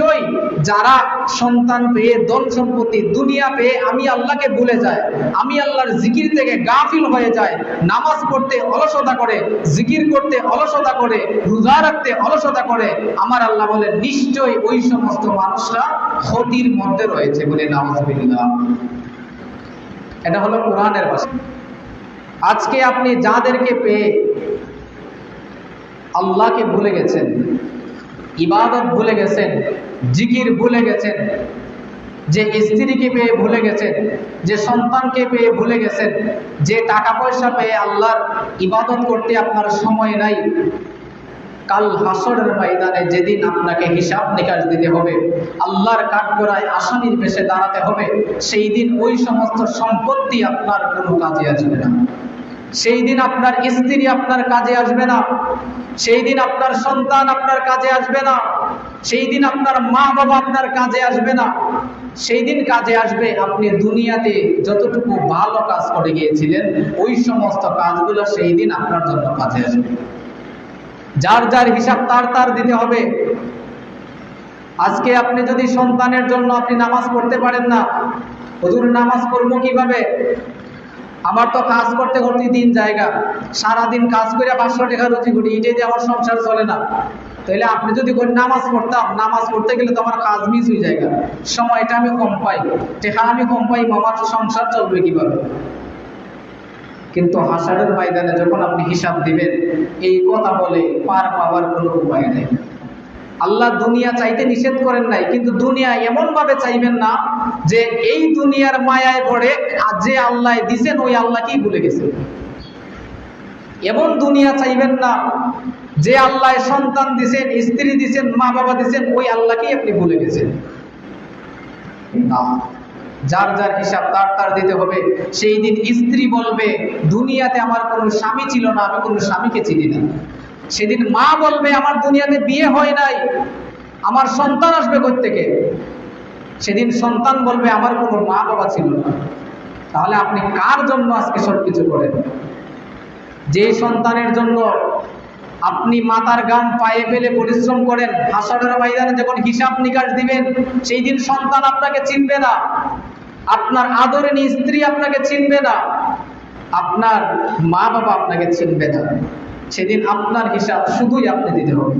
নিশ্চয়ই যারা সন্তান পেয়ে, ধন সম্পত্তি, দুনিয়া পেয়ে আমি আল্লাহকে ভুলে যায়, আমি আল্লাহর জিকির থেকে গাফিল হয়ে যায়, নামাজ পড়তে অলসতা করে, জিকির করতে অলসতা করে, রোজা রাখতে অলসতা করে, আমার আল্লাহ বলে নিশ্চয়ই ওই সমস্ত মানুষরা ক্ষতির মধ্যে রয়েছে বলে নামাজবিল্লাহ এটা হলো কোরআনের ভাষা। আজকে আপনি যাদেরকে পেয়ে আল্লাহকে ভুলে গেছেন, ইবাদত ভুলে গেছেন জিকির ভুলে গেছেন, যে স্ত্রীকে পেয়ে ভুলে গেছেন, যে সন্তানকে পেয়ে ভুলে গেছেন, যে টাকা পয়সা পেয়ে আল্লাহর ইবাদত করতে আপনার সময় নাই, কাল হাসরের ময়দানে যেদিন আপনাকে হিসাব নিকাশ দিতে হবে, আল্লাহর কাঠগড়ায় আসামির বেশে দাঁড়াতে হবে, সেই দিন ওই সমস্ত সম্পত্তি আপনার কোনো কাজে আসবে না। সেই দিন আপনার স্ত্রী আপনার কাজে আসবে না। সেই দিন আপনার সন্তান আপনার কাজে আসবে না। সেই দিন আপনার মা বাবা আপনার কাজে আসবে না। সেই দিন কাজে আসবে, আপনি দুনিয়াতে যতটুকু ভালো কাজ করে গিয়েছিলেন, ওই সমস্ত কাজগুলো সেই দিন আপনার জন্য কাজে আসবে। যার যার হিসাব তার তার দিতে হবে। আজকে আপনি যদি সন্তানের জন্য আপনি নামাজ পড়তে পারেন না, হুজুর নামাজ পড়ব কীভাবে? আমার তো কাজ করতে করতে তিন জায়গা। সারাদিন কাজ করে পাঁচশো টাকা রুজি করি, এটাই দিয়ে আমার সংসার চলে না। তাহলে আপনি যদি করে নামাজ পড়তাম, নামাজ পড়তে গেলে তো আমার কাজ মিস হয়ে যায় সময়টা আমি কম পাই, টেকা আমি কম পাই আমার সংসার চলবে কীভাবে? কিন্তু হাসারের ময়দানে যখন আপনি হিসাব দিবেন, এই কথা বলে পার পাওয়ার কোনো উপায় নেই। আল্লাহ দুনিয়া চাইতে নিষেধ করেন নাই, কিন্তু দুনিয়া এমন ভাবে চাইবেন না যে এই দুনিয়ার মায়ায় পড়ে যে আল্লাহ দিছেন, ওই আল্লাহকেই ভুলে গেছেন এমন দুনিয়া চাইবেন না যে আল্লাহ সন্তান দিছেন, স্ত্রী দিছেন মা বাবা দিছেন, ওই আল্লাহকেই আপনি ভুলে গেছেন। না, যার যার হিসাব তার তার দিতে হবে। সেই দিন স্ত্রী বলবে, দুনিয়াতে আমার কোনো স্বামী ছিল না, আমি কোনো স্বামীকে চিনি না। সেদিন মা বলবে, আমার দুনিয়াতে বিয়ে হয় নাই, আমার সন্তান আসবে থেকে সেদিন সন্তান বলবে, আমার কোনো মা বাবা ছিল না। তাহলে আপনি কার জন্য আজকে সব কিছু করেন? যে সন্তানের জন্য আপনি মাতার গান পায়ে ফেলে পরিশ্রম করেন, হাসরের ময়দানে যখন হিসাব নিকাশ দিবেন, সেই দিন সন্তান আপনাকে চিনবে না। আপনার আদরের স্ত্রী আপনাকে চিনবে না। আপনার মা বাবা আপনাকে চিনবে না। সেদিন আপনার হিসাব শুধুই আপনি দিতে হবে।